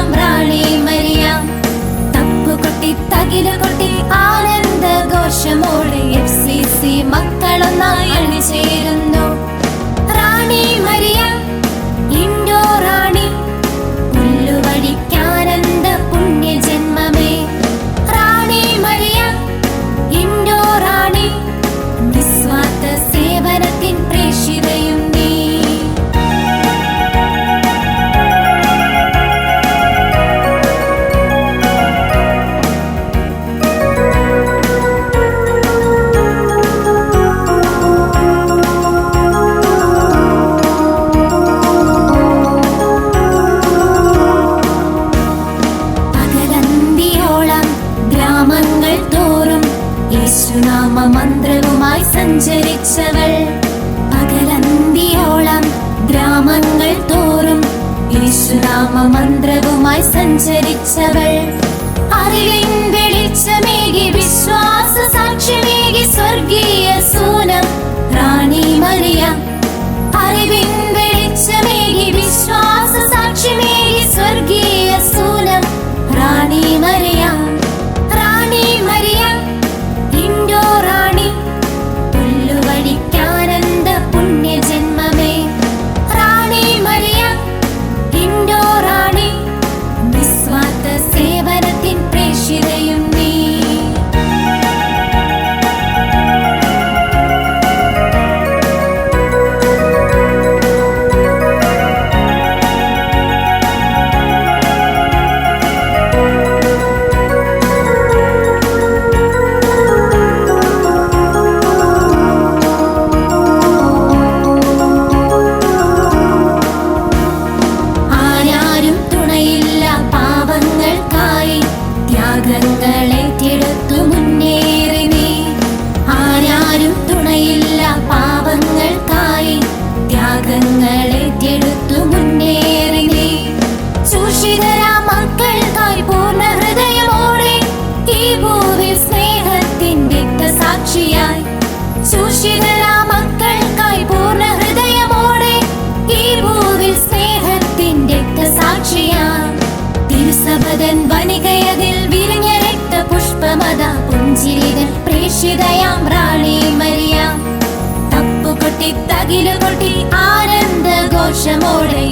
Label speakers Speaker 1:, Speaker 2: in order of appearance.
Speaker 1: മറിയാം റാണി മറിയാം തപ്പുകൊട്ടി തകിലുകൊട്ടി ആനന്ദഘോഷമോടെ എഫ് സി സി മക്കൾ സഞ്ചരിച്ചവൾ പകലന്തിയോളം ഗ്രാമങ്ങൾ തോറും യേശുനാമ മന്ത്രവുമായി സഞ്ചരിച്ചവൾ. അറിവിൻ വെളിച്ചമേകി വിശ്വാസ സാക്ഷ്യമേകി സ്വർഗീയ സൂനം സാക്ഷിയായി ഈ ഭൂവിൽ പ്രേക്ഷിതയാം തപ്പുകൊട്ടി തകിലുകൊട്ടി ആനന്ദഘോഷമോടെ